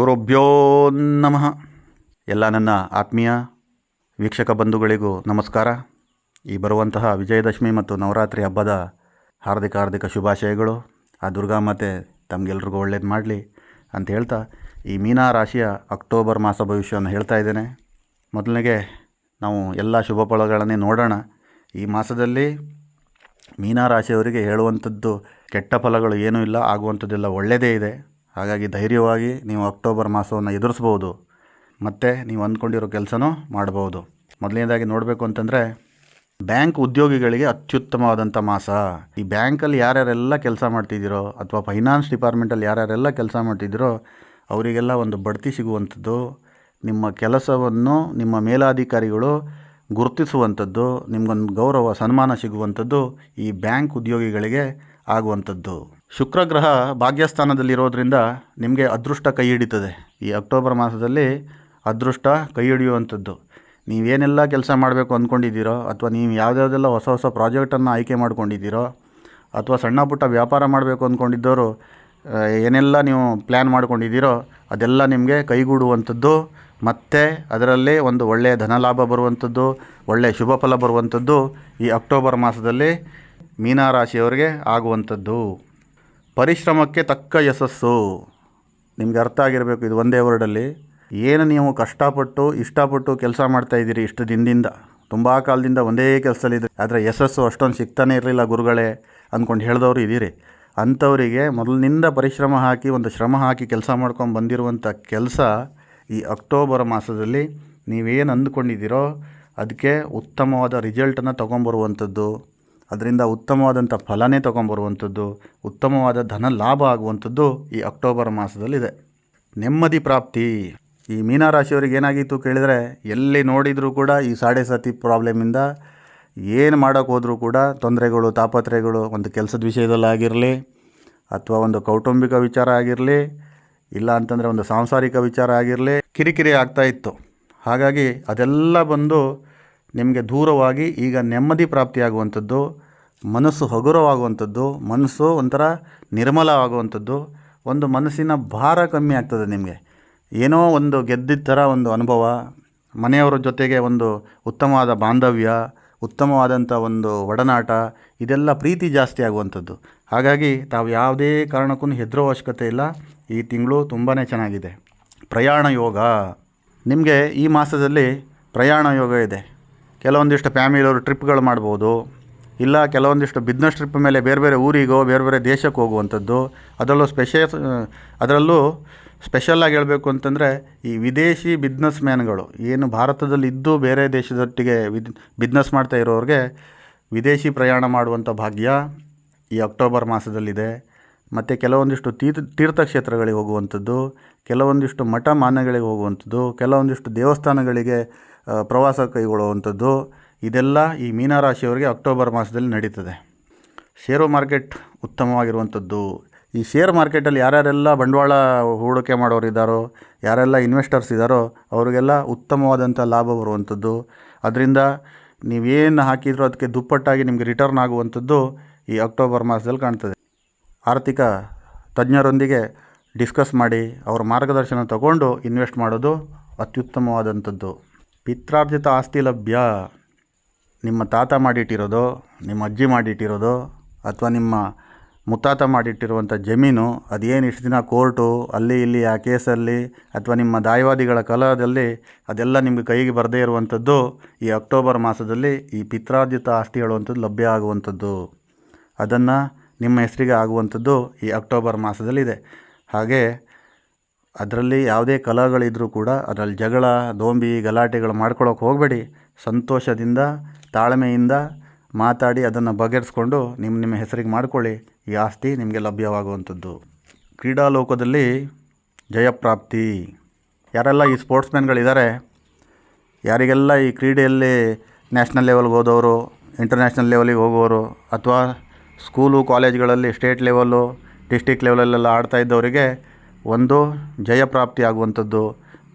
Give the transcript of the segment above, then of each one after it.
ಗುರುಭ್ಯೋ ನಮಃ. ಎಲ್ಲ ನನ್ನ ಆತ್ಮೀಯ ವೀಕ್ಷಕ ಬಂಧುಗಳಿಗೂ ನಮಸ್ಕಾರ. ಈ ಬರುವಂತಹ ವಿಜಯದಶಮಿ ಮತ್ತು ನವರಾತ್ರಿ ಹಬ್ಬದ ಹಾರ್ದಿಕ ಹಾರ್ದಿಕ ಶುಭಾಶಯಗಳು. ಆ ದುರ್ಗಾಮಾತೆ ತಮಗೆಲ್ರಿಗೂ ಒಳ್ಳೇದು ಮಾಡಲಿ ಅಂತ ಹೇಳ್ತಾ ಈ ಮೀನಾ ರಾಶಿಯ ಅಕ್ಟೋಬರ್ ಮಾಸ ಭವಿಷ್ಯವನ್ನು ಹೇಳ್ತಾ ಇದ್ದೇನೆ. ಮೊದಲಿಗೆ ನಾವು ಎಲ್ಲ ಶುಭ ಫಲಗಳನ್ನೇ ನೋಡೋಣ. ಈ ಮಾಸದಲ್ಲಿ ಮೀನಾ ರಾಶಿಯವರಿಗೆ ಹೇಳುವಂಥದ್ದು ಕೆಟ್ಟ ಫಲಗಳು ಏನೂ ಇಲ್ಲ, ಆಗುವಂಥದ್ದೆಲ್ಲ ಒಳ್ಳೆಯದೇ ಇದೆ. ಹಾಗಾಗಿ ಧೈರ್ಯವಾಗಿ ನೀವು ಅಕ್ಟೋಬರ್ ಮಾಸವನ್ನು ಎದುರಿಸ್ಬೋದು. ಮತ್ತು ನೀವು ಅಂದ್ಕೊಂಡಿರೋ ಕೆಲಸನೂ ಮಾಡ್ಬೋದು. ಮೊದಲನೇದಾಗಿ ನೋಡಬೇಕು ಅಂತಂದರೆ, ಬ್ಯಾಂಕ್ ಉದ್ಯೋಗಿಗಳಿಗೆ ಅತ್ಯುತ್ತಮವಾದಂಥ ಮಾಸ. ಈ ಬ್ಯಾಂಕಲ್ಲಿ ಯಾರ್ಯಾರೆಲ್ಲ ಕೆಲಸ ಮಾಡ್ತಿದ್ದೀರೋ ಅಥವಾ ಫೈನಾನ್ಸ್ ಡಿಪಾರ್ಟ್ಮೆಂಟಲ್ಲಿ ಯಾರ್ಯಾರೆಲ್ಲ ಕೆಲಸ ಮಾಡ್ತಿದ್ದೀರೋ ಅವರಿಗೆಲ್ಲ ಒಂದು ಬಡ್ತಿ ಸಿಗುವಂಥದ್ದು, ನಿಮ್ಮ ಕೆಲಸವನ್ನು ನಿಮ್ಮ ಮೇಲಾಧಿಕಾರಿಗಳು ಗುರುತಿಸುವಂಥದ್ದು, ನಿಮಗೊಂದು ಗೌರವ, ಸನ್ಮಾನ ಸಿಗುವಂಥದ್ದು ಈ ಬ್ಯಾಂಕ್ ಉದ್ಯೋಗಿಗಳಿಗೆ ಆಗುವಂಥದ್ದು. ಶುಕ್ರ ಗ್ರಹ ಭಾಗ್ಯಸ್ಥಾನದಲ್ಲಿರೋದ್ರಿಂದ ನಿಮಗೆ ಅದೃಷ್ಟ ಕೈ ಹಿಡಿತದೆ. ಈ ಅಕ್ಟೋಬರ್ ಮಾಸದಲ್ಲಿ ಅದೃಷ್ಟ ಕೈ ಹಿಡಿಯುವಂಥದ್ದು. ನೀವೇನೆಲ್ಲ ಕೆಲಸ ಮಾಡಬೇಕು ಅಂದ್ಕೊಂಡಿದ್ದೀರೋ, ಅಥವಾ ನೀವು ಯಾವುದ್ಯಾವುದೆಲ್ಲ ಹೊಸ ಹೊಸ ಪ್ರಾಜೆಕ್ಟನ್ನು ಆಯ್ಕೆ ಮಾಡ್ಕೊಂಡಿದ್ದೀರೋ, ಅಥವಾ ಸಣ್ಣ ಪುಟ್ಟ ವ್ಯಾಪಾರ ಮಾಡಬೇಕು ಅಂದ್ಕೊಂಡಿದ್ದವರು ಏನೆಲ್ಲ ನೀವು ಪ್ಲ್ಯಾನ್ ಮಾಡ್ಕೊಂಡಿದ್ದೀರೋ, ಅದೆಲ್ಲ ನಿಮಗೆ ಕೈಗೂಡುವಂಥದ್ದು. ಮತ್ತು ಅದರಲ್ಲಿ ಒಂದು ಒಳ್ಳೆಯ ಧನಲಾಭ ಬರುವಂಥದ್ದು, ಒಳ್ಳೆಯ ಶುಭ ಫಲ ಬರುವಂಥದ್ದು ಈ ಅಕ್ಟೋಬರ್ ಮಾಸದಲ್ಲಿ ಮೀನರಾಶಿಯವರಿಗೆ ಆಗುವಂಥದ್ದು. ಪರಿಶ್ರಮಕ್ಕೆ ತಕ್ಕ ಯಶಸ್ಸು. ನಿಮಗೆ ಅರ್ಥ ಆಗಿರಬೇಕು ಇದು ಒಂದೇ ವರ್ಡಲ್ಲಿ. ಏನು ನೀವು ಕಷ್ಟಪಟ್ಟು, ಇಷ್ಟಪಟ್ಟು ಕೆಲಸ ಮಾಡ್ತಾ ಇದ್ದೀರಿ ಇಷ್ಟು ದಿನದಿಂದ? ತುಂಬ ಕಾಲದಿಂದ ಒಂದೇ ಕೆಲಸದಲ್ಲಿದ್ದರೆ ಆದರೆ ಯಶಸ್ಸು ಅಷ್ಟೊಂದು ಸಿಗ್ತಾನೆ ಇರಲಿಲ್ಲ ಗುರುಗಳೇ ಅಂದ್ಕೊಂಡು ಹೇಳಿದವರು ಇದ್ದೀರಿ. ಅಂಥವರಿಗೆ ಮೊದಲಿನಿಂದ ಪರಿಶ್ರಮ ಹಾಕಿ, ಒಂದು ಶ್ರಮ ಹಾಕಿ ಕೆಲಸ ಮಾಡ್ಕೊಂಡು ಬಂದಿರುವಂಥ ಕೆಲಸ ಈ ಅಕ್ಟೋಬರ್ ಮಾಸದಲ್ಲಿ ನೀವೇನು ಅಂದ್ಕೊಂಡಿದ್ದೀರೋ, ಅದಕ್ಕೆ ಉತ್ತಮವಾದ ರಿಸಲ್ಟನ್ನು ತೊಗೊಂಬರುವಂಥದ್ದು. ಅದರಿಂದ ಉತ್ತಮವಾದಂಥ ಫಲನೇ ತೊಗೊಂಬರುವಂಥದ್ದು, ಉತ್ತಮವಾದ ಧನ ಲಾಭ ಆಗುವಂಥದ್ದು ಈ ಅಕ್ಟೋಬರ್ ಮಾಸದಲ್ಲಿದೆ. ನೆಮ್ಮದಿ ಪ್ರಾಪ್ತಿ. ಈ ಮೀನರಾಶಿಯವರಿಗೆ ಏನಾಗಿತ್ತು ಕೇಳಿದರೆ, ಎಲ್ಲಿ ನೋಡಿದರೂ ಕೂಡ ಈ ಸಾಡೆ ಸತಿ ಪ್ರಾಬ್ಲಮಿಂದ ಏನು ಮಾಡೋಕ್ಕೆ ಹೋದರೂ ಕೂಡ ತೊಂದರೆಗಳು ತಾಪತ್ರೆಗಳು ಒಂದು ಕೆಲಸದ ವಿಷಯದಲ್ಲಾಗಿರಲಿ ಅಥವಾ ಒಂದು ಕೌಟುಂಬಿಕ ವಿಚಾರ ಆಗಿರಲಿ, ಇಲ್ಲ ಅಂತಂದರೆ ಒಂದು ಸಾಂಸಾರಿಕ ವಿಚಾರ ಆಗಿರಲಿ, ಕಿರಿಕಿರಿ ಆಗ್ತಾ ಇತ್ತು. ಹಾಗಾಗಿ ಅದೆಲ್ಲ ಬಂದು ನಿಮಗೆ ದೂರವಾಗಿ ಈಗ ನೆಮ್ಮದಿ ಪ್ರಾಪ್ತಿಯಾಗುವಂಥದ್ದು, ಮನಸ್ಸು ಹಗುರವಾಗುವಂಥದ್ದು, ಮನಸ್ಸು ಒಂಥರ ನಿರ್ಮಲವಾಗುವಂಥದ್ದು ಒಂದು ಮನಸ್ಸಿನ ಭಾರ ಕಮ್ಮಿ ಆಗ್ತದೆ ನಿಮಗೆ. ಏನೋ ಒಂದು ಗೆದ್ದಿದ್ದ ಥರ ಒಂದು ಅನುಭವ, ಮನೆಯವರ ಜೊತೆಗೆ ಒಂದು ಉತ್ತಮವಾದ ಬಾಂಧವ್ಯ, ಉತ್ತಮವಾದಂಥ ಒಂದು ಒಡನಾಟ, ಇದೆಲ್ಲ ಪ್ರೀತಿ ಜಾಸ್ತಿ ಆಗುವಂಥದ್ದು. ಹಾಗಾಗಿ ತಾವು ಯಾವುದೇ ಕಾರಣಕ್ಕೂ ಹೆದರೋ ಅವಶ್ಯಕತೆ ಇಲ್ಲ. ಈ ತಿಂಗಳು ತುಂಬಾ ಚೆನ್ನಾಗಿದೆ. ಪ್ರಯಾಣ ಯೋಗ. ನಿಮಗೆ ಈ ಮಾಸದಲ್ಲಿ ಪ್ರಯಾಣ ಯೋಗ ಇದೆ. ಕೆಲವೊಂದಿಷ್ಟು ಫ್ಯಾಮಿಲಿಯವರು ಟ್ರಿಪ್ಗಳು ಮಾಡ್ಬೋದು. ಇಲ್ಲ ಕೆಲವೊಂದಿಷ್ಟು ಬಿಸ್ನೆಸ್ ಟ್ರಿಪ್ ಮೇಲೆ ಬೇರೆ ಬೇರೆ ಊರಿಗೋ, ಬೇರೆ ಬೇರೆ ದೇಶಕ್ಕೆ ಹೋಗುವಂಥದ್ದು. ಅದರಲ್ಲೂ ಸ್ಪೆಷಲ್ ಅದರಲ್ಲೂ ಸ್ಪೆಷಲ್ಲಾಗಿ ಹೇಳಬೇಕು ಅಂತಂದರೆ ಈ ವಿದೇಶಿ ಬಿಸ್ನೆಸ್ ಮ್ಯಾನ್ಗಳು ಏನು ಭಾರತದಲ್ಲಿ ಇದ್ದು ಬೇರೆ ದೇಶದೊಟ್ಟಿಗೆ ವಿದ್ ಬಿಸ್ನೆಸ್ ಮಾಡ್ತಾ ಇರೋರಿಗೆ ವಿದೇಶಿ ಪ್ರಯಾಣ ಮಾಡುವಂಥ ಭಾಗ್ಯ ಈ ಅಕ್ಟೋಬರ್ ಮಾಸದಲ್ಲಿದೆ. ಮತ್ತು ಕೆಲವೊಂದಿಷ್ಟು ತೀರ್ಥ, ತೀರ್ಥಕ್ಷೇತ್ರಗಳಿಗೆ ಹೋಗುವಂಥದ್ದು, ಕೆಲವೊಂದಿಷ್ಟು ಮಠ ಮಾನಗಳಿಗೆ ಹೋಗುವಂಥದ್ದು, ಕೆಲವೊಂದಿಷ್ಟು ದೇವಸ್ಥಾನಗಳಿಗೆ ಪ್ರವಾಸ ಕೈಗೊಳ್ಳುವಂಥದ್ದು. ಇದೆಲ್ಲ ಈ ಮೀನರಾಶಿಯವರಿಗೆ ಅಕ್ಟೋಬರ್ ಮಾಸದಲ್ಲಿ ನಡೀತದೆ. ಷೇರು ಮಾರ್ಕೆಟ್ ಉತ್ತಮವಾಗಿರುವಂಥದ್ದು. ಈ ಶೇರ್ ಮಾರ್ಕೆಟಲ್ಲಿ ಯಾರ್ಯಾರೆಲ್ಲ ಬಂಡವಾಳ ಹೂಡಿಕೆ ಮಾಡೋರು ಇದ್ದಾರೋ, ಯಾರೆಲ್ಲ ಇನ್ವೆಸ್ಟರ್ಸ್ ಇದ್ದಾರೋ, ಅವರಿಗೆಲ್ಲ ಉತ್ತಮವಾದಂಥ ಲಾಭ ಬರುವಂಥದ್ದು. ಅದರಿಂದ ನೀವೇನು ಹಾಕಿದ್ರೂ ಅದಕ್ಕೆ ದುಪ್ಪಟ್ಟಾಗಿ ನಿಮಗೆ ರಿಟರ್ನ್ ಆಗುವಂಥದ್ದು ಈ ಅಕ್ಟೋಬರ್ ಮಾಸದಲ್ಲಿ ಕಾಣ್ತದೆ. ಆರ್ಥಿಕ ತಜ್ಞರೊಂದಿಗೆ ಡಿಸ್ಕಸ್ ಮಾಡಿ ಅವರ ಮಾರ್ಗದರ್ಶನ ತಗೊಂಡು ಇನ್ವೆಸ್ಟ್ ಮಾಡೋದು ಅತ್ಯುತ್ತಮವಾದಂಥದ್ದು. ಪಿತ್ರಾರ್ಜಿತ ಆಸ್ತಿ ಲಭ್ಯ. ನಿಮ್ಮ ತಾತ ಮಾಡಿಟ್ಟಿರೋದು, ನಿಮ್ಮ ಅಜ್ಜಿ ಮಾಡಿಟ್ಟಿರೋದು, ಅಥವಾ ನಿಮ್ಮ ಮುತ್ತಾತ ಮಾಡಿಟ್ಟಿರುವಂಥ ಜಮೀನು, ಅದೇನು ಇಷ್ಟು ದಿನ ಕೋರ್ಟು, ಅಲ್ಲಿ ಇಲ್ಲಿ ಆ ಕೇಸಲ್ಲಿ, ಅಥವಾ ನಿಮ್ಮ ದಾಯವಾದಿಗಳ ಕಲಹದಲ್ಲಿ ಅದೆಲ್ಲ ನಿಮಗೆ ಕೈಗೆ ಬರದೇ ಇರುವಂಥದ್ದು, ಈ ಅಕ್ಟೋಬರ್ ಮಾಸದಲ್ಲಿ ಈ ಪಿತ್ರಾರ್ಜಿತ ಆಸ್ತಿ ಹೇಳುವಂಥದ್ದು ಲಭ್ಯ ಆಗುವಂಥದ್ದು. ಅದನ್ನು ನಿಮ್ಮ ಹೆಸರಿಗೆ ಆಗುವಂಥದ್ದು ಈ ಅಕ್ಟೋಬರ್ ಮಾಸದಲ್ಲಿದೆ. ಹಾಗೆ ಅದರಲ್ಲಿ ಯಾವುದೇ ಕಲಹಗಳಿದ್ರೂ ಕೂಡ ಅದರಲ್ಲಿ ಜಗಳ, ದೋಂಬಿ, ಗಲಾಟೆಗಳು ಮಾಡ್ಕೊಳ್ಳೋಕೆ ಹೋಗಬೇಡಿ. ಸಂತೋಷದಿಂದ, ತಾಳ್ಮೆಯಿಂದ ಮಾತಾಡಿ ಅದನ್ನು ಬಗೆಹರಿಸ್ಕೊಂಡು ನಿಮ್ಮ ನಿಮ್ಮ ಹೆಸರಿಗೆ ಮಾಡ್ಕೊಳ್ಳಿ. ಈ ಆಸ್ತಿ ನಿಮಗೆ ಲಭ್ಯವಾಗುವಂಥದ್ದು. ಕ್ರೀಡಾ ಲೋಕದಲ್ಲಿ ಜಯಪ್ರಾಪ್ತಿ. ಯಾರೆಲ್ಲ ಈ ಸ್ಪೋರ್ಟ್ಸ್ಮ್ಯಾನ್ಗಳಿದ್ದಾರೆ, ಯಾರಿಗೆಲ್ಲ ಈ ಕ್ರೀಡೆಯಲ್ಲಿ ನ್ಯಾಷನಲ್ ಲೆವೆಲ್ಗೆ ಹೋದವರು, ಇಂಟರ್ನ್ಯಾಷನಲ್ ಲೆವೆಲಿಗೆ ಹೋಗೋರು, ಅಥವಾ ಸ್ಕೂಲು, ಕಾಲೇಜ್ಗಳಲ್ಲಿ ಸ್ಟೇಟ್ ಲೆವೆಲ್ಲು, ಡಿಸ್ಟಿಕ್ ಲೆವೆಲಲ್ಲೆಲ್ಲ ಆಡ್ತಾ ಇದ್ದವರಿಗೆ ಒಂದು ಜಯಪ್ರಾಪ್ತಿ ಆಗುವಂಥದ್ದು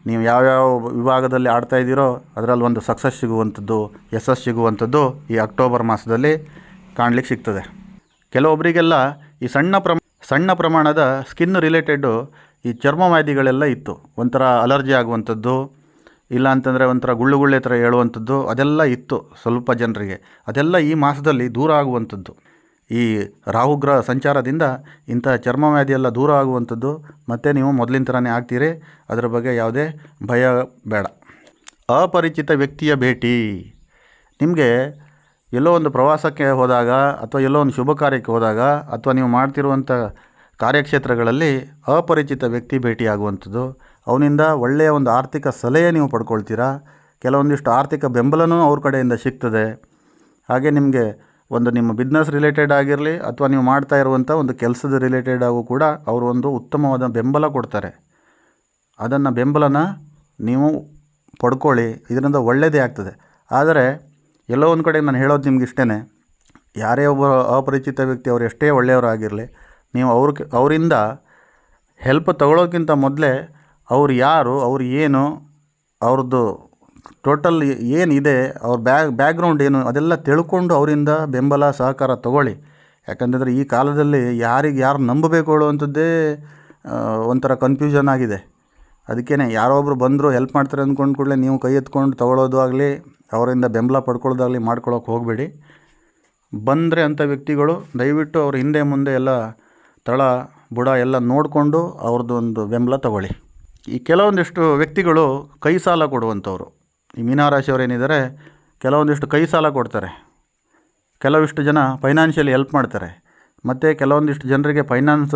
ನೀವು ಯಾವ್ಯಾವ ವಿಭಾಗದಲ್ಲಿ ಆಡ್ತಾ ಇದ್ದೀರೋ ಅದರಲ್ಲಿ ಒಂದು ಸಕ್ಸಸ್ ಸಿಗುವಂಥದ್ದು, ಯಶಸ್ಸು ಸಿಗುವಂಥದ್ದು ಈ ಅಕ್ಟೋಬರ್ ಮಾಸದಲ್ಲಿ ಕಾಣಲಿಕ್ಕೆ ಸಿಗ್ತದೆ. ಕೆಲವೊಬ್ಬರಿಗೆಲ್ಲ ಈ ಸಣ್ಣ ಪ್ರಮ, ಸಣ್ಣ ಪ್ರಮಾಣದ ಸ್ಕಿನ್ ರಿಲೇಟೆಡ್ಡು ಈ ಚರ್ಮ ವ್ಯಾಧಿಗಳೆಲ್ಲ ಇತ್ತು. ಒಂಥರ ಅಲರ್ಜಿ ಆಗುವಂಥದ್ದು, ಇಲ್ಲ ಅಂತಂದರೆ ಒಂಥರ ಗುಳ್ಳುಗುಳ್ಳೆ ಥರ ಹೇಳುವಂಥದ್ದು ಅದೆಲ್ಲ ಇತ್ತು ಸ್ವಲ್ಪ ಜನರಿಗೆ. ಅದೆಲ್ಲ ಈ ಮಾಸದಲ್ಲಿ ದೂರ ಆಗುವಂಥದ್ದು. ಈ ರಾಹುಗ್ರಹ ಸಂಚಾರದಿಂದ ಇಂಥ ಚರ್ಮವ್ಯಾಧಿ ಎಲ್ಲ ದೂರ ಆಗುವಂಥದ್ದು ಮತ್ತು ನೀವು ಮೊದಲಿನ ಥರನೇ ಆಗ್ತೀರಿ. ಅದರ ಬಗ್ಗೆ ಯಾವುದೇ ಭಯ ಬೇಡ. ಅಪರಿಚಿತ ವ್ಯಕ್ತಿಯ ಭೇಟಿ. ನಿಮಗೆ ಎಲ್ಲೋ ಒಂದು ಪ್ರವಾಸಕ್ಕೆ ಹೋದಾಗ ಅಥವಾ ಎಲ್ಲೋ ಒಂದು ಶುಭ ಕಾರ್ಯಕ್ಕೆ ಹೋದಾಗ ಅಥವಾ ನೀವು ಮಾಡ್ತಿರುವಂಥ ಕಾರ್ಯಕ್ಷೇತ್ರಗಳಲ್ಲಿ ಅಪರಿಚಿತ ವ್ಯಕ್ತಿ ಭೇಟಿಯಾಗುವಂಥದ್ದು. ಅವನಿಂದ ಒಳ್ಳೆಯ ಒಂದು ಆರ್ಥಿಕ ಸಲಹೆ ನೀವು ಪಡ್ಕೊಳ್ತೀರಾ? ಕೆಲವೊಂದಿಷ್ಟು ಆರ್ಥಿಕ ಬೆಂಬಲನೂ ಅವ್ರ ಕಡೆಯಿಂದ ಸಿಗ್ತದೆ. ಹಾಗೆ ನಿಮಗೆ ಒಂದು ನಿಮ್ಮ ಬಿಸ್ನೆಸ್ ರಿಲೇಟೆಡ್ ಆಗಿರಲಿ ಅಥವಾ ನೀವು ಮಾಡ್ತಾ ಇರುವಂಥ ಒಂದು ಕೆಲಸದ ರಿಲೇಟೆಡ್ ಆಗು ಕೂಡ ಅವರು ಒಂದು ಉತ್ತಮವಾದ ಬೆಂಬಲ ಕೊಡ್ತಾರೆ. ಅದನ್ನು ಬೆಂಬಲನ ನೀವು ಪಡ್ಕೊಳ್ಳಿ, ಇದರಿಂದ ಒಳ್ಳೆಯದೇ ಆಗ್ತದೆ. ಆದರೆ ಎಲ್ಲೋ ಒಂದು ಕಡೆ ನಾನು ಹೇಳೋದು ನಿಮ್ಗೆ ಇಷ್ಟೇ ಯಾರೇ ಒಬ್ಬ ಅಪರಿಚಿತ ವ್ಯಕ್ತಿ ಅವ್ರು ಎಷ್ಟೇ ಒಳ್ಳೆಯವರಾಗಿರಲಿ ನೀವು ಅವ್ರ ಅವರಿಂದ ಹೆಲ್ಪ್ ತಗೊಳ್ಳೋಕ್ಕಿಂತ ಮೊದಲೇ ಅವ್ರು ಯಾರು, ಅವ್ರು ಏನು ಅವ್ರದ್ದು ಟೋಟಲ್ ಏನಿದೆ, ಅವ್ರ ಬ್ಯಾಗ್ ಬ್ಯಾಕ್ಗ್ರೌಂಡ್ ಏನು, ಅದೆಲ್ಲ ತಿಳ್ಕೊಂಡು ಅವರಿಂದ ಬೆಂಬಲ, ಸಹಕಾರ ತಗೊಳ್ಳಿ. ಯಾಕಂತಂದರೆ ಈ ಕಾಲದಲ್ಲಿ ಯಾರಿಗೆ ಯಾರು ನಂಬಬೇಕು ಹೇಳುವಂಥದ್ದೇ ಒಂಥರ ಕನ್ಫ್ಯೂಷನ್ ಆಗಿದೆ. ಅದಕ್ಕೇ ಯಾರೋ ಒಬ್ರು ಬಂದರು ಹೆಲ್ಪ್ ಮಾಡ್ತಾರೆ ಅಂದ್ಕೊಂಡು ಕೂಡಲೇ ನೀವು ಕೈ ಎತ್ಕೊಂಡು ತಗೊಳ್ಳೋದು ಆಗಲಿ, ಅವರಿಂದ ಬೆಂಬಲ ಪಡ್ಕೊಳ್ಳೋದಾಗಲಿ ಮಾಡ್ಕೊಳ್ಳೋಕೆ ಹೋಗಬೇಡಿ. ಬಂದರೆ ಅಂಥ ವ್ಯಕ್ತಿಗಳು ದಯವಿಟ್ಟು ಅವ್ರ ಹಿಂದೆ ಮುಂದೆ ಎಲ್ಲ ತಳ, ಬುಡ ಎಲ್ಲ ನೋಡಿಕೊಂಡು ಅವ್ರದ್ದು ಒಂದು ಬೆಂಬಲ ತಗೊಳ್ಳಿ. ಈ ಕೆಲವೊಂದಿಷ್ಟು ವ್ಯಕ್ತಿಗಳು ಕೈ ಸಾಲ ಕೊಡುವಂಥವ್ರು. ಈ ಮೀನರಾಶಿಯವ್ರು ಏನಿದ್ದಾರೆ, ಕೆಲವೊಂದಿಷ್ಟು ಕೈ ಸಾಲ ಕೊಡ್ತಾರೆ. ಕೆಲವಿಷ್ಟು ಜನ ಫೈನಾನ್ಷಿಯಲಿ ಹೆಲ್ಪ್ ಮಾಡ್ತಾರೆ. ಮತ್ತು ಕೆಲವೊಂದಿಷ್ಟು ಜನರಿಗೆ ಫೈನಾನ್ಸ್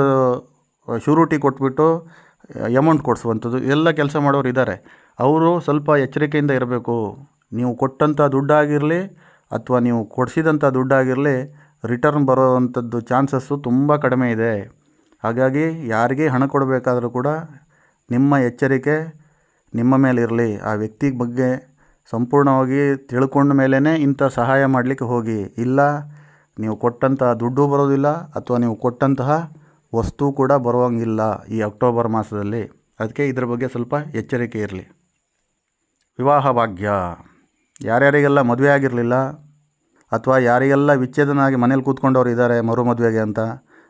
ಶ್ಯೂರಿಟಿ ಕೊಟ್ಬಿಟ್ಟು ಅಮೌಂಟ್ ಕೊಡಿಸುವಂಥದ್ದು, ಎಲ್ಲ ಕೆಲಸ ಮಾಡೋರು ಇದ್ದಾರೆ. ಅವರು ಸ್ವಲ್ಪ ಎಚ್ಚರಿಕೆಯಿಂದ ಇರಬೇಕು. ನೀವು ಕೊಟ್ಟಂಥ ದುಡ್ಡಾಗಿರಲಿ ಅಥವಾ ನೀವು ಕೊಡಿಸಿದಂಥ ದುಡ್ಡಾಗಿರಲಿ ರಿಟರ್ನ್ ಬರೋವಂಥದ್ದು ಚಾನ್ಸಸ್ಸು ತುಂಬ ಕಡಿಮೆ ಇದೆ. ಹಾಗಾಗಿ ಯಾರಿಗೆ ಹಣ ಕೊಡಬೇಕಾದರೂ ಕೂಡ ನಿಮ್ಮ ಎಚ್ಚರಿಕೆ ನಿಮ್ಮ ಮೇಲಿರಲಿ. ಆ ವ್ಯಕ್ತಿ ಬಗ್ಗೆ ಸಂಪೂರ್ಣವಾಗಿ ತಿಳ್ಕೊಂಡ ಮೇಲೇ ಇಂಥ ಸಹಾಯ ಮಾಡಲಿಕ್ಕೆ ಹೋಗಿ. ಇಲ್ಲ, ನೀವು ಕೊಟ್ಟಂತಹ ದುಡ್ಡು ಬರೋದಿಲ್ಲ ಅಥವಾ ನೀವು ಕೊಟ್ಟಂತಹ ವಸ್ತು ಕೂಡ ಬರುವಂಗಿಲ್ಲ ಈ ಅಕ್ಟೋಬರ್ ಮಾಸದಲ್ಲಿ. ಅದಕ್ಕೆ ಇದ್ರ ಬಗ್ಗೆ ಸ್ವಲ್ಪ ಎಚ್ಚರಿಕೆ ಇರಲಿ. ವಿವಾಹ ಭಾಗ್ಯ. ಯಾರ್ಯಾರಿಗೆಲ್ಲ ಮದುವೆ ಆಗಿರಲಿಲ್ಲ ಅಥವಾ ಯಾರಿಗೆಲ್ಲ ವಿಚ್ಛೇದನ ಆಗಿ ಮನೇಲಿ ಕೂತ್ಕೊಂಡವ್ರು ಇದ್ದಾರೆ ಮರು ಮದುವೆಗೆ ಅಂತ,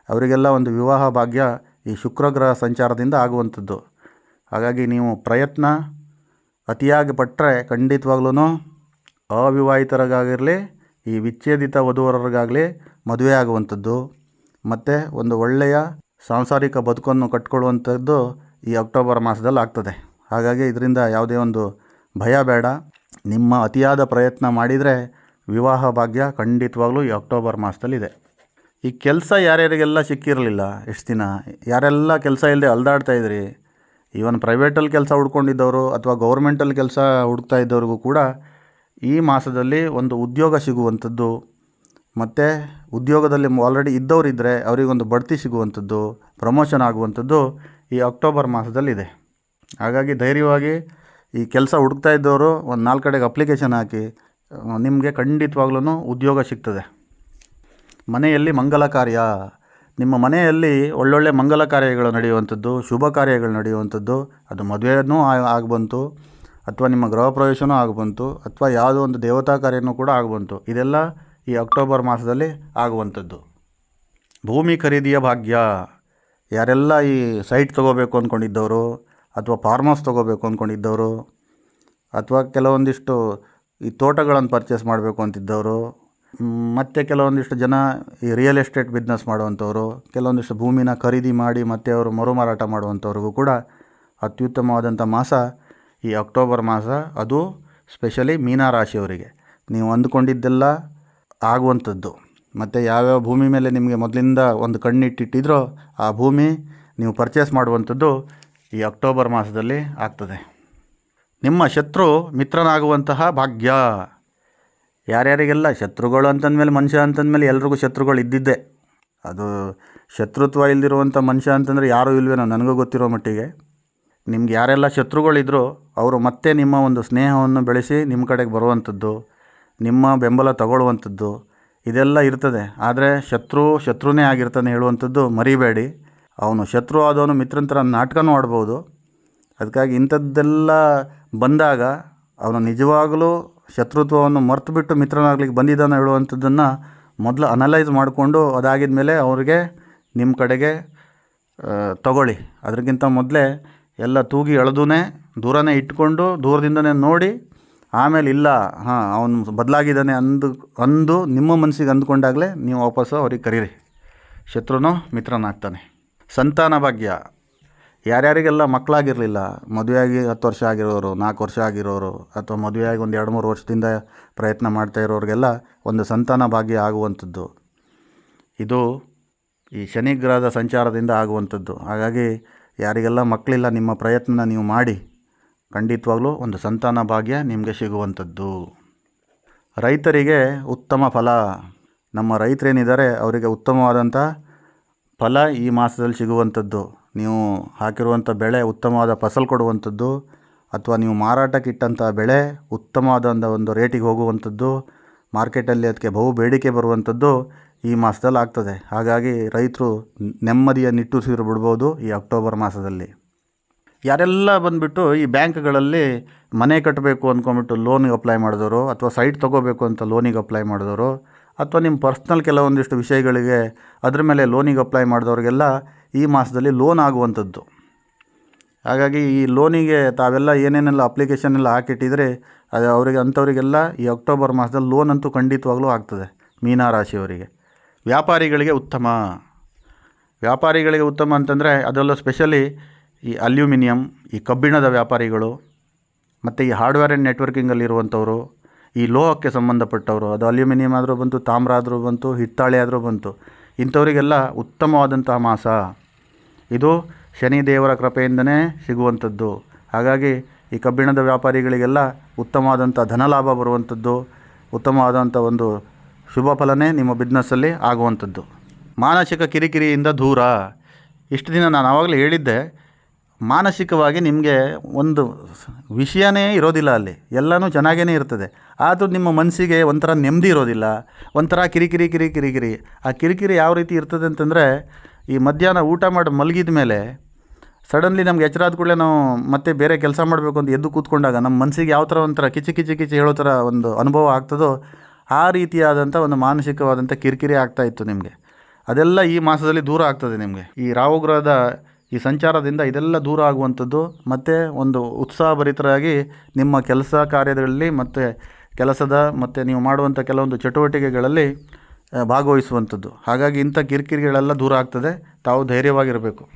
ಅವರಿಗೆಲ್ಲ ಒಂದು ವಿವಾಹ ಭಾಗ್ಯ ಈ ಶುಕ್ರಗ್ರಹ ಸಂಚಾರದಿಂದ ಆಗುವಂಥದ್ದು. ಹಾಗಾಗಿ ನೀವು ಪ್ರಯತ್ನ ಅತಿಯಾಗಿ ಪಟ್ಟರೆ ಖಂಡಿತವಾಗ್ಲೂ ಅವಿವಾಹಿತರಿಗಾಗಿರಲಿ, ಈ ವಿಚ್ಛೇದಿತ ವಧುವರರಿಗಾಗಲಿ ಮದುವೆ ಆಗುವಂಥದ್ದು, ಮತ್ತು ಒಂದು ಒಳ್ಳೆಯ ಸಾಂಸಾರಿಕ ಬದುಕನ್ನು ಕಟ್ಕೊಳ್ಳುವಂಥದ್ದು ಈ ಅಕ್ಟೋಬರ್ ಮಾಸದಲ್ಲಿ ಆಗ್ತದೆ. ಹಾಗಾಗಿ ಇದರಿಂದ ಯಾವುದೇ ಒಂದು ಭಯ ಬೇಡ. ನಿಮ್ಮ ಅತಿಯಾದ ಪ್ರಯತ್ನ ಮಾಡಿದರೆ ವಿವಾಹ ಭಾಗ್ಯ ಖಂಡಿತವಾಗ್ಲೂ ಈ ಅಕ್ಟೋಬರ್ ಮಾಸದಲ್ಲಿದೆ ಈ ಕೆಲಸ ಯಾರ್ಯಾರಿಗೆಲ್ಲ ಸಿಕ್ಕಿರಲಿಲ್ಲ, ಎಷ್ಟು ದಿನ? ಯಾರೆಲ್ಲ ಕೆಲಸ ಇಲ್ಲದೆ ಅಲ್ದಾಡ್ತಾ ಇದ್ರಿ? ಈವನ್ ಪ್ರೈವೇಟಲ್ಲಿ ಕೆಲಸ ಹುಡ್ಕೊಂಡಿದ್ದವರು ಅಥವಾ ಗೌರ್ಮೆಂಟಲ್ಲಿ ಕೆಲಸ ಹುಡುಕ್ತಾ ಇದ್ದವ್ರಿಗೂ ಕೂಡ ಈ ಮಾಸದಲ್ಲಿ ಒಂದು ಉದ್ಯೋಗ ಸಿಗುವಂಥದ್ದು. ಮತ್ತು ಉದ್ಯೋಗದಲ್ಲಿ ಆಲ್ರೆಡಿ ಇದ್ದವರಿದ್ದರೆ ಅವರಿಗೊಂದು ಬಡ್ತಿ ಸಿಗುವಂಥದ್ದು ಪ್ರಮೋಷನ್ ಆಗುವಂಥದ್ದು ಈ ಅಕ್ಟೋಬರ್ ಮಾಸದಲ್ಲಿದೆ. ಹಾಗಾಗಿ ಧೈರ್ಯವಾಗಿ ಈ ಕೆಲಸ ಹುಡುಕ್ತಾ ಇದ್ದವರು ಒಂದು ನಾಲ್ಕು ಕಡೆಗೆ ಅಪ್ಲಿಕೇಶನ್ ಹಾಕಿ, ನಿಮಗೆ ಖಂಡಿತವಾಗ್ಲೂ ಉದ್ಯೋಗ ಸಿಗ್ತದೆ. ಮನೆಯಲ್ಲಿ ಮಂಗಲ ಕಾರ್ಯ ನಿಮ್ಮ ಮನೆಯಲ್ಲಿ ಒಳ್ಳೊಳ್ಳೆ ಮಂಗಲ ಕಾರ್ಯಗಳು ನಡೆಯುವಂಥದ್ದು, ಶುಭ ಕಾರ್ಯಗಳು ನಡೆಯುವಂಥದ್ದು, ಅದು ಮದುವೆನೂ ಆಗ್ಬಂತು, ಅಥವಾ ನಿಮ್ಮ ಗೃಹ ಪ್ರವೇಶನೂ ಆಗಬಂತು, ಅಥವಾ ಯಾವುದೋ ಒಂದು ದೇವತಾ ಕಾರ್ಯನೂ ಕೂಡ ಆಗಬಂತು. ಇದೆಲ್ಲ ಈ ಅಕ್ಟೋಬರ್ ಮಾಸದಲ್ಲಿ ಆಗುವಂಥದ್ದು. ಭೂಮಿ ಖರೀದಿಯ ಭಾಗ್ಯ. ಯಾರೆಲ್ಲ ಈ ಸೈಟ್ ತೊಗೋಬೇಕು ಅಂದ್ಕೊಂಡಿದ್ದವರು ಅಥವಾ ಫಾರ್ಮ್ ಹೌಸ್ ತೊಗೋಬೇಕು ಅಂದ್ಕೊಂಡಿದ್ದವರು ಅಥವಾ ಕೆಲವೊಂದಿಷ್ಟು ಈ ತೋಟಗಳನ್ನು ಪರ್ಚೇಸ್ ಮಾಡಬೇಕು ಅಂತಿದ್ದವರು ಮತ್ತು ಕೆಲವೊಂದಿಷ್ಟು ಜನ ಈ ರಿಯಲ್ ಎಸ್ಟೇಟ್ ಬಿಸ್ನೆಸ್ ಮಾಡುವಂಥವ್ರು, ಕೆಲವೊಂದಿಷ್ಟು ಭೂಮಿನ ಖರೀದಿ ಮಾಡಿ ಮತ್ತೆ ಅವರು ಮರು ಮಾರಾಟ ಮಾಡುವಂಥವ್ರಿಗೂ ಕೂಡ ಅತ್ಯುತ್ತಮವಾದಂಥ ಮಾಸ ಈ ಅಕ್ಟೋಬರ್ ಮಾಸ. ಅದು ಸ್ಪೆಷಲಿ ಮೀನ ರಾಶಿಯವರಿಗೆ. ನೀವು ಅಂದುಕೊಂಡಿದ್ದೆಲ್ಲ ಆಗುವಂಥದ್ದು. ಮತ್ತು ಯಾವ್ಯಾವ ಭೂಮಿ ಮೇಲೆ ನಿಮಗೆ ಮೊದಲಿಂದ ಒಂದು ಕಣ್ಣಿಟ್ಟಿಟ್ಟಿದ್ರೋ ಆ ಭೂಮಿ ನೀವು ಪರ್ಚೇಸ್ ಮಾಡುವಂಥದ್ದು ಈ ಅಕ್ಟೋಬರ್ ಮಾಸದಲ್ಲಿ ಆಗ್ತದೆ. ನಿಮ್ಮ ಶತ್ರು ಮಿತ್ರನಾಗುವಂತಹ ಭಾಗ್ಯ. ಯಾರ್ಯಾರಿಗೆಲ್ಲ ಶತ್ರುಗಳು ಅಂತಂದಮೇಲೆ ಮನುಷ್ಯ ಅಂತಂದಮೇಲೆ ಎಲ್ರಿಗೂ ಶತ್ರುಗಳು ಇದ್ದಿದ್ದೆ. ಅದು ಶತ್ರುತ್ವ ಇಲ್ದಿರುವಂಥ ಮನುಷ್ಯ ಅಂತಂದರೆ ಯಾರೂ ಇಲ್ವೇನೋ ನನಗೂ ಗೊತ್ತಿರೋ ಮಟ್ಟಿಗೆ. ನಿಮ್ಗೆ ಯಾರೆಲ್ಲ ಶತ್ರುಗಳಿದ್ರು ಅವರು ಮತ್ತೆ ನಿಮ್ಮ ಒಂದು ಸ್ನೇಹವನ್ನು ಬೆಳೆಸಿ ನಿಮ್ಮ ಕಡೆಗೆ ಬರುವಂಥದ್ದು, ನಿಮ್ಮ ಬೆಂಬಲ ತಗೊಳ್ಳುವಂಥದ್ದು, ಇದೆಲ್ಲ ಇರ್ತದೆ. ಆದರೆ ಶತ್ರು ಶತ್ರುನೇ ಆಗಿರ್ತಾನೆ ಹೇಳುವಂಥದ್ದು ಮರಿಬೇಡಿ. ಅವನು ಶತ್ರು ಆದವನು ಮಿತ್ರನ ಥರ ನಾಟಕನೂ ಆಡ್ಬೋದು. ಅದಕ್ಕಾಗಿ ಇಂಥದ್ದೆಲ್ಲ ಬಂದಾಗ ಅವನು ನಿಜವಾಗಲೂ ಶತ್ರುತ್ವವನ್ನು ಮರೆತು ಬಿಟ್ಟು ಮಿತ್ರನಾಗ್ಲಿಕ್ಕೆ ಬಂದಿದ್ದಾನೆ ಹೇಳುವಂಥದ್ದನ್ನು ಮೊದಲು ಅನಲೈಸ್ ಮಾಡಿಕೊಂಡು ಅದಾಗಿದ ಮೇಲೆ ಅವ್ರಿಗೆ ನಿಮ್ಮ ಕಡೆಗೆ ತಗೊಳ್ಳಿ. ಅದಕ್ಕಿಂತ ಮೊದಲೇ ಎಲ್ಲ ತೂಗಿ ಎಳೆದೂನೇ ದೂರನೇ ಇಟ್ಕೊಂಡು ದೂರದಿಂದನೇ ನೋಡಿ ಆಮೇಲೆ ಇಲ್ಲ, ಹಾಂ, ಅವನು ಬದಲಾಗಿದ್ದಾನೆ ಅಂದು ಅಂದು ನಿಮ್ಮ ಮನಸ್ಸಿಗೆ ಅಂದ್ಕೊಂಡಾಗಲೇ ನೀವು ವಾಪಸ್ಸು ಅವ್ರಿಗೆ ಕರೀರಿ. ಶತ್ರುನು ಮಿತ್ರನಾಗ್ತಾನೆ. ಸಂತಾನ ಭಾಗ್ಯ. ಯಾರ್ಯಾರಿಗೆಲ್ಲ ಮಕ್ಕಳಾಗಿರಲಿಲ್ಲ, ಮದುವೆಯಾಗಿ ಹತ್ತು ವರ್ಷ ಆಗಿರೋರು, ನಾಲ್ಕು ವರ್ಷ ಆಗಿರೋರು, ಅಥವಾ ಮದುವೆಯಾಗಿ ಒಂದು ಎರಡು ಮೂರು ವರ್ಷದಿಂದ ಪ್ರಯತ್ನ ಮಾಡ್ತಾ ಇರೋರಿಗೆಲ್ಲ ಒಂದು ಸಂತಾನ ಭಾಗ್ಯ ಆಗುವಂಥದ್ದು. ಇದು ಈ ಶನಿಗ್ರಹದ ಸಂಚಾರದಿಂದ ಆಗುವಂಥದ್ದು. ಹಾಗಾಗಿ ಯಾರಿಗೆಲ್ಲ ಮಕ್ಕಳಿಲ್ಲ, ನಿಮ್ಮ ಪ್ರಯತ್ನ ನೀವು ಮಾಡಿ, ಖಂಡಿತವಾಗ್ಲೂ ಒಂದು ಸಂತಾನ ಭಾಗ್ಯ ನಿಮಗೆ ಸಿಗುವಂಥದ್ದು. ರೈತರಿಗೆ ಉತ್ತಮ ಫಲ. ನಮ್ಮ ರೈತರೇನಿದ್ದಾರೆ, ಅವರಿಗೆ ಉತ್ತಮವಾದಂಥ ಫಲ ಈ ಮಾಸದಲ್ಲಿ ಸಿಗುವಂಥದ್ದು. ನೀವು ಹಾಕಿರುವಂಥ ಬೆಳೆ ಉತ್ತಮವಾದ ಫಸಲು ಕೊಡುವಂಥದ್ದು ಅಥವಾ ನೀವು ಮಾರಾಟಕ್ಕಿಟ್ಟಂಥ ಬೆಳೆ ಉತ್ತಮವಾದ ಒಂದು ರೇಟಿಗೆ ಹೋಗುವಂಥದ್ದು, ಮಾರ್ಕೆಟಲ್ಲಿ ಅದಕ್ಕೆ ಬಹು ಬೇಡಿಕೆ ಬರುವಂಥದ್ದು ಈ ಮಾಸದಲ್ಲಿ ಆಗ್ತದೆ. ಹಾಗಾಗಿ ರೈತರು ನೆಮ್ಮದಿಯ ನಿಟ್ಟುಸಿರು ಬಿಡ್ಬೋದು ಈ ಅಕ್ಟೋಬರ್ ಮಾಸದಲ್ಲಿ. ಯಾರೆಲ್ಲ ಬಂದುಬಿಟ್ಟು ಈ ಬ್ಯಾಂಕ್ಗಳಲ್ಲಿ ಮನೆ ಕಟ್ಟಬೇಕು ಅಂದ್ಕೊಂಬಿಟ್ಟು ಲೋನಿಗೆ ಅಪ್ಲೈ ಮಾಡಿದವರು ಅಥವಾ ಸೈಟ್ ತೊಗೋಬೇಕು ಅಂತ ಲೋನಿಗೆ ಅಪ್ಲೈ ಮಾಡಿದವರು ಅಥವಾ ನಿಮ್ಮ ಪರ್ಸ್ನಲ್ ಕೆಲವೊಂದಿಷ್ಟು ವಿಷಯಗಳಿಗೆ ಅದ್ರ ಮೇಲೆ ಲೋನಿಗೆ ಅಪ್ಲೈ ಮಾಡಿದವ್ರಿಗೆಲ್ಲ ಈ ಮಾಸದಲ್ಲಿ ಲೋನ್ ಆಗುವಂಥದ್ದು. ಹಾಗಾಗಿ ಈ ಲೋನಿಗೆ ತಾವೆಲ್ಲ ಏನೇನೆಲ್ಲ ಅಪ್ಲಿಕೇಶನ್ ಎಲ್ಲ ಹಾಕಿಟ್ಟಿದ್ರೆ ಅದು ಅವರಿಗೆ, ಅಂಥವರಿಗೆಲ್ಲ ಈ ಅಕ್ಟೋಬರ್ ಮಾಸದಲ್ಲಿ ಲೋನ್ ಅಂತೂ ಖಂಡಿತವಾಗ್ಲೂ ಆಗ್ತದೆ, ಮೀನ ರಾಶಿಯವರಿಗೆ. ವ್ಯಾಪಾರಿಗಳಿಗೆ ಉತ್ತಮ. ವ್ಯಾಪಾರಿಗಳಿಗೆ ಉತ್ತಮ ಅಂತಂದರೆ ಅದರಲ್ಲೂ ಸ್ಪೆಷಲಿ ಈ ಅಲ್ಯೂಮಿನಿಯಂ ಈ ಕಬ್ಬಿಣದ ವ್ಯಾಪಾರಿಗಳು, ಮತ್ತು ಈ ಹಾರ್ಡ್ವೇರ್ ಆ್ಯಂಡ್ ನೆಟ್ವರ್ಕಿಂಗಲ್ಲಿರುವಂಥವರು ಈ ಲೋಹಕ್ಕೆ ಸಂಬಂಧಪಟ್ಟವರು, ಅದು ಅಲ್ಯೂಮಿನಿಯಂ ಆದರೂ ಬಂತು, ತಾಮ್ರ ಆದರೂ ಬಂತು, ಹಿತ್ತಾಳೆ ಆದರೂ ಬಂತು, ಇಂಥವರಿಗೆಲ್ಲ ಉತ್ತಮವಾದಂತಹ ಮಾಸ. ಇದು ಶನಿ ದೇವರ ಕೃಪೆಯಿಂದನೇ ಸಿಗುವಂಥದ್ದು. ಹಾಗಾಗಿ ಈ ಕಬ್ಬಿಣದ ವ್ಯಾಪಾರಿಗಳಿಗೆಲ್ಲ ಉತ್ತಮವಾದಂಥ ಧನಲಾಭ ಬರುವಂಥದ್ದು, ಉತ್ತಮವಾದಂಥ ಒಂದು ಶುಭ ಫಲನೇ ನಿಮ್ಮ ಬಿಸ್ನೆಸ್ಸಲ್ಲಿ ಆಗುವಂಥದ್ದು. ಮಾನಸಿಕ ಕಿರಿಕಿರಿಯಿಂದ ದೂರ. ಇಷ್ಟು ದಿನ ನಾನು ಆವಾಗಲೇ ಹೇಳಿದ್ದೆ, ಮಾನಸಿಕವಾಗಿ ನಿಮಗೆ ಒಂದು ವಿಷಯನೇ ಇರೋದಿಲ್ಲ ಅಲ್ಲಿ. ಎಲ್ಲನೂ ಚೆನ್ನಾಗೇ ಇರ್ತದೆ. ಆದರೂ ನಿಮ್ಮ ಮನಸ್ಸಿಗೆ ಒಂಥರ ನೆಮ್ಮದಿ ಇರೋದಿಲ್ಲ. ಒಂಥರ ಕಿರಿಕಿರಿ ಕಿರಿ ಕಿರಿಕಿರಿ. ಆ ಕಿರಿಕಿರಿ ಯಾವ ರೀತಿ ಇರ್ತದೆ ಅಂತಂದರೆ ಈ ಮಧ್ಯಾಹ್ನ ಊಟ ಮಾಡಿ ಮಲಗಿದ ಮೇಲೆ ಸಡನ್ಲಿ ನಮ್ಗೆ ಎಚ್ಚರ ಆದ ಕೂಡಲೇ ನಾವು ಮತ್ತೆ ಬೇರೆ ಕೆಲಸ ಮಾಡಬೇಕು ಅಂತ ಎದ್ದು ಕೂತ್ಕೊಂಡಾಗ ನಮ್ಮ ಮನಸ್ಸಿಗೆ ಯಾವ ಥರ ಒಂಥರ ಕಿಚಿ ಕಿಚಿ ಕಿಚಿ ಹೇಳೋ ಥರ ಒಂದು ಅನುಭವ ಆಗ್ತದೋ ಆ ರೀತಿಯಾದಂಥ ಒಂದು ಮಾನಸಿಕವಾದಂಥ ಕಿರಿಕಿರಿ ಆಗ್ತಾ ಇತ್ತು ನಿಮಗೆ. ಅದೆಲ್ಲ ಈ ಮಾಸದಲ್ಲಿ ದೂರ ಆಗ್ತದೆ ನಿಮಗೆ. ಈ ರಾಹುಗ್ರಹದ ಈ ಸಂಚಾರದಿಂದ ಇದೆಲ್ಲ ದೂರ ಆಗುವಂಥದ್ದು ಮತ್ತು ಒಂದು ಉತ್ಸಾಹಭರಿತರಾಗಿ ನಿಮ್ಮ ಕೆಲಸ ಕಾರ್ಯಗಳಲ್ಲಿ ಮತ್ತು ಕೆಲಸದ ಮತ್ತು ನೀವು ಮಾಡುವಂಥ ಕೆಲವೊಂದು ಚಟುವಟಿಕೆಗಳಲ್ಲಿ ಭಾಗವಹಿಸುವಂಥದ್ದು. ಹಾಗಾಗಿ ಇಂಥ ಕಿರಿಕಿರಿಗಳೆಲ್ಲ ದೂರ ಆಗ್ತದೆ. ತಾವು ಧೈರ್ಯವಾಗಿರಬೇಕು.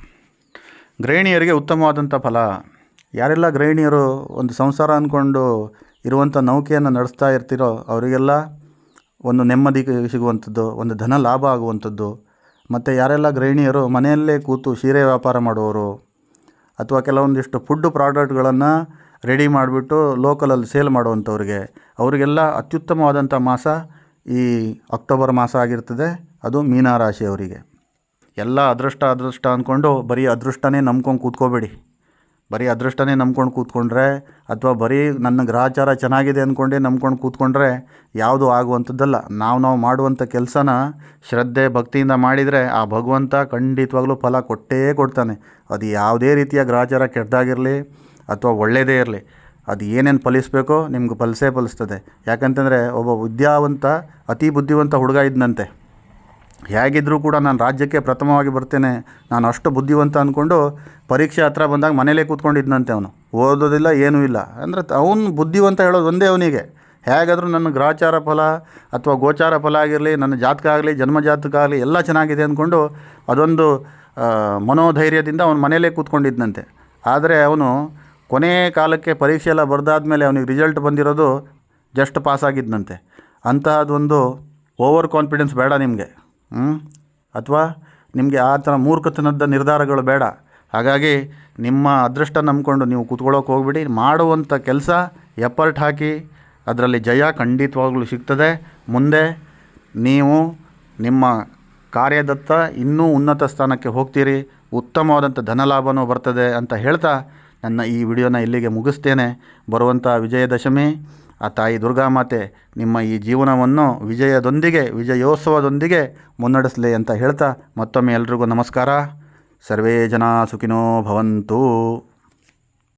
ಗೃಹಿಣಿಯರಿಗೆ ಉತ್ತಮವಾದಂಥ ಫಲ. ಯಾರೆಲ್ಲ ಗೃಹಿಣಿಯರು ಒಂದು ಸಂಸಾರ ಅಂದ್ಕೊಂಡು ಇರುವಂಥ ನೌಕೆಯನ್ನು ನಡೆಸ್ತಾ ಇರ್ತೀರೋ ಅವರಿಗೆಲ್ಲ ಒಂದು ನೆಮ್ಮದಿ ಸಿಗುವಂಥದ್ದು, ಒಂದು ಧನ ಲಾಭ ಆಗುವಂಥದ್ದು. ಮತ್ತು ಯಾರೆಲ್ಲ ಗೃಹಿಣಿಯರು ಮನೆಯಲ್ಲೇ ಕೂತು ಸೀರೆ ವ್ಯಾಪಾರ ಮಾಡುವವರು ಅಥವಾ ಕೆಲವೊಂದಿಷ್ಟು ಫುಡ್ ಪ್ರಾಡಕ್ಟ್ಗಳನ್ನು ರೆಡಿ ಮಾಡಿಬಿಟ್ಟು ಲೋಕಲಲ್ಲಿ ಸೇಲ್ ಮಾಡುವಂಥವ್ರಿಗೆ, ಅವರಿಗೆಲ್ಲ ಅತ್ಯುತ್ತಮವಾದಂಥ ಮಾಸ ಈ ಅಕ್ಟೋಬರ್ ಮಾಸ ಆಗಿರ್ತದೆ, ಅದು ಮೀನ ರಾಶಿಯವರಿಗೆ ಎಲ್ಲ ಅದೃಷ್ಟ ಅದೃಷ್ಟ ಅಂದ್ಕೊಂಡು ಬರೀ ಅದೃಷ್ಟನೇ ನಂಬ್ಕೊಂಡು ಕೂತ್ಕೋಬೇಡಿ. ಬರೀ ಅದೃಷ್ಟನೇ ನಂಬ್ಕೊಂಡು ಕೂತ್ಕೊಂಡ್ರೆ ಅಥವಾ ಬರೀ ನನ್ನ ಗ್ರಹಚಾರ ಚೆನ್ನಾಗಿದೆ ಅಂದ್ಕೊಂಡೇ ನಂಬ್ಕೊಂಡು ಕೂತ್ಕೊಂಡ್ರೆ ಯಾವುದು ಆಗುವಂಥದ್ದಲ್ಲ. ನಾವು ನಾವು ಮಾಡುವಂಥ ಕೆಲಸನ ಶ್ರದ್ಧೆ ಭಕ್ತಿಯಿಂದ ಮಾಡಿದರೆ ಆ ಭಗವಂತ ಖಂಡಿತವಾಗ್ಲೂ ಫಲ ಕೊಟ್ಟೇ ಕೊಡ್ತಾನೆ. ಅದು ಯಾವುದೇ ರೀತಿಯ ಗ್ರಹಚಾರ ಕೆಟ್ಟದಾಗಿರಲಿ ಅಥವಾ ಒಳ್ಳೆಯದೇ ಇರಲಿ. ಅದು ಏನೇನು ಫಲಿಸಬೇಕೋ ನಿಮ್ಗೆ ಫಲಿಸೇ ಫಲಿಸ್ತದೆ. ಯಾಕಂತಂದರೆ ಒಬ್ಬ ವಿದ್ಯಾವಂತ, ಅತಿ ಬುದ್ಧಿವಂತ ಹುಡುಗ ಇದ್ದಂತೆ ಹೇಗಿದ್ದರೂ ಕೂಡ ನಾನು ರಾಜ್ಯಕ್ಕೆ ಪ್ರಥಮವಾಗಿ ಬರ್ತೇನೆ, ನಾನು ಅಷ್ಟು ಬುದ್ಧಿವಂತ ಅಂದ್ಕೊಂಡು ಪರೀಕ್ಷೆ ಹತ್ರ ಬಂದಾಗ ಮನೇಲೇ ಕೂತ್ಕೊಂಡಿದ್ದಂತೆ ಅವನು. ಓದೋದಿಲ್ಲ, ಏನೂ ಇಲ್ಲ. ಅಂದರೆ ಅವನು ಬುದ್ಧಿವಂತ ಹೇಳೋದು ಒಂದೇ ಅವನಿಗೆ. ಹೇಗಾದರೂ ನನ್ನ ಗ್ರಹಚಾರ ಫಲ ಅಥವಾ ಗೋಚಾರ ಫಲ ಆಗಿರಲಿ, ನನ್ನ ಜಾತಕ ಆಗಲಿ, ಜನ್ಮ ಜಾತಕ ಆಗಲಿ ಎಲ್ಲ ಚೆನ್ನಾಗಿದೆ ಅಂದ್ಕೊಂಡು ಅದೊಂದು ಮನೋಧೈರ್ಯದಿಂದ ಅವನು ಮನೇಲೇ ಕೂತ್ಕೊಂಡಿದ್ದಂತೆ ಆದರೆ ಅವನು ಕೊನೆ ಕಾಲಕ್ಕೆ ಪರೀಕ್ಷೆ ಎಲ್ಲ ಬರೆದಾದ್ಮೇಲೆ ಅವನಿಗೆ ರಿಸಲ್ಟ್ ಬಂದಿರೋದು ಜಸ್ಟ್ ಪಾಸ್ ಆಗಿದ್ದಂತೆ ಅಂತಹದೊಂದು ಓವರ್ ಕಾನ್ಫಿಡೆನ್ಸ್ ಬೇಡ ನಿಮಗೆ. ಹ್ಞೂ ಅಥವಾ ನಿಮಗೆ ಆ ಥರ ಮೂರ್ಖತನದ ನಿರ್ಧಾರಗಳು ಬೇಡ. ಹಾಗಾಗಿ ನಿಮ್ಮ ಅದೃಷ್ಟ ನಂಬ್ಕೊಂಡು ನೀವು ಕೂತ್ಕೊಳ್ಳೋಕೆ ಹೋಗ್ಬಿಡಿ. ಮಾಡುವಂಥ ಕೆಲಸ ಎಫರ್ಟ್ ಹಾಕಿ ಅದರಲ್ಲಿ ಜಯ ಖಂಡಿತವಾಗ್ಲೂ ಸಿಗ್ತದೆ. ಮುಂದೆ ನೀವು ನಿಮ್ಮ ಕಾರ್ಯದತ್ತ ಇನ್ನೂ ಉನ್ನತ ಸ್ಥಾನಕ್ಕೆ ಹೋಗ್ತೀರಿ. ಉತ್ತಮವಾದಂಥ ಧನಲಾಭನೂ ಬರ್ತದೆ ಅಂತ ಹೇಳ್ತಾ ನನ್ನ ಈ ವಿಡಿಯೋನ ಇಲ್ಲಿಗೆ ಮುಗಿಸ್ತೇನೆ. ಬರುವಂಥ ವಿಜಯದಶಮಿ, ಆ ತಾಯಿ ದುರ್ಗಾಮಾತೆ ನಿಮ್ಮ ಈ ಜೀವನವನ್ನು ವಿಜಯದೊಂದಿಗೆ, ವಿಜಯೋತ್ಸವದೊಂದಿಗೆ ಮುನ್ನಡೆಸಲಿ ಅಂತ ಹೇಳ್ತಾ ಮತ್ತೊಮ್ಮೆ ಎಲ್ರಿಗೂ ನಮಸ್ಕಾರ. ಸರ್ವೇ ಜನ ಸುಖಿನೋ ಭವಂತು.